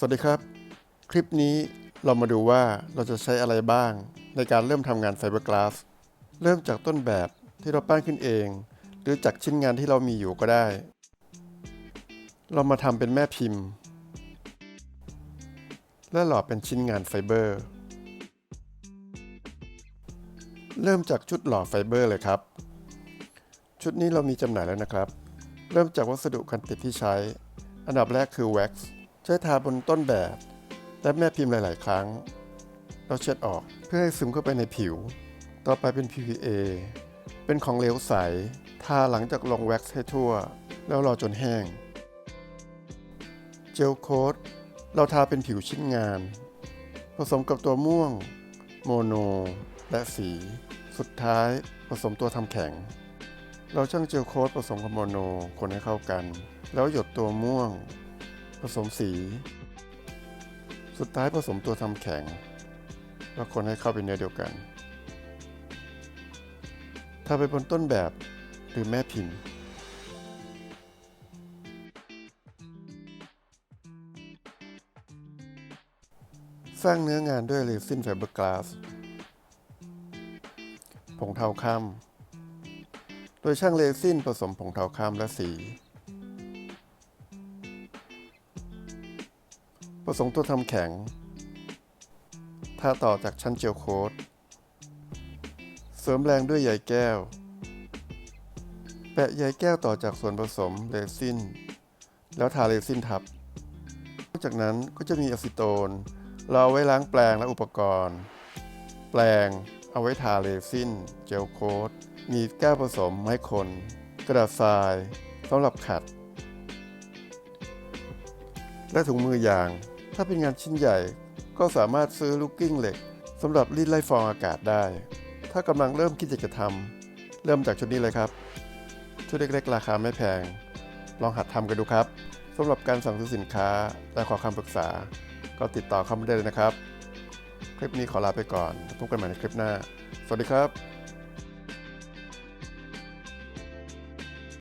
สวัสดีครับ คลิปนี้เรามาดูว่าเราจะใช้อะไรบ้าง ในการเริ่มทำงานไฟเบอร์กลาสเริ่มจากต้นแบบที่เราปั้นขึ้นเอง หรือจากชิ้นงานที่เรามีอยู่ก็ได้ เรามาทำเป็นแม่พิมพ์ และหล่อเป็นชิ้นงานไฟเบอร์ เริ่มจากชุดหล่อไฟเบอร์เลยครับ ชุดนี้เรามีจำหน่ายแล้วนะครับ เริ่มจากวัสดุกันติดที่ใช้ อันดับแรกคือแว็กซ์ ช้ทาบนต้นแบบ และแม่พิมพ์หลาย ๆ ครั้ง เราเช็ดออกเพื่อให้ซึมเข้าไปในผิว ต่อไปเป็น PVA เป็นของเหลวใส ทาหลังจากลงแว็กซ์ให้ทั่ว แล้วรอจนแห้ง เจลโค้ดเราทาเป็นผิวชิ้นงาน ผสมกับตัวม่วง โมโน และสี สุดท้ายผสมตัวทำแข็ง เราช่างเจลโค้ดผสมกับโมโนคนให้เข้ากัน แล้วหยดตัวม่วง ผสมสี สุดท้ายผสมตัวทำแข็ง แล้วคนให้เข้าเป็นเนื้อเดียวกันทาไปบนต้นแบบหรือแม่พิมพ์สร้างเนื้องานด้วยเรซินไฟเบอร์กลาสผงเทาค่ำโดยช่างเรซินผสมผงเทาค่ำและสี ผสมตัวทำแข็งทาต่อจากชั้นเจลโค้ดเสริมแรงด้วยใยแก้ว แปะใยแก้วต่อจากส่วนผสมเรซิน แล้วทาเรซินทับ นอกจากนั้นก็จะมีอะซิโตน เราเอไว้ล้างแปลงและอุปกรณ์ แปลงเอาไว้ทาเรซิน เจลโค้ดมีแก้วผสมไม้คน กระดาษทรายสำหรับขัด และถุงมือยาง ถ้าเป็นงานชิ้นใหญ่ ก็สามารถซื้อลูกกิ้งเหล็กสำหรับรีดไล่ฟองอากาศได้ ถ้ากำลังเริ่มคิดอยากจะทำเริ่มจากชุดนี้เลยครับ ชุดเล็กๆ ราคาไม่แพง ลองหัดทำกันดูครับสำหรับการสั่งซื้อสินค้าและขอคำปรึกษา ก็ติดต่อเข้ามาได้เลยนะครับ คลิปนี้ขอลาไปก่อนพบกันใหม่ในคลิปหน้า สวัสดีครับ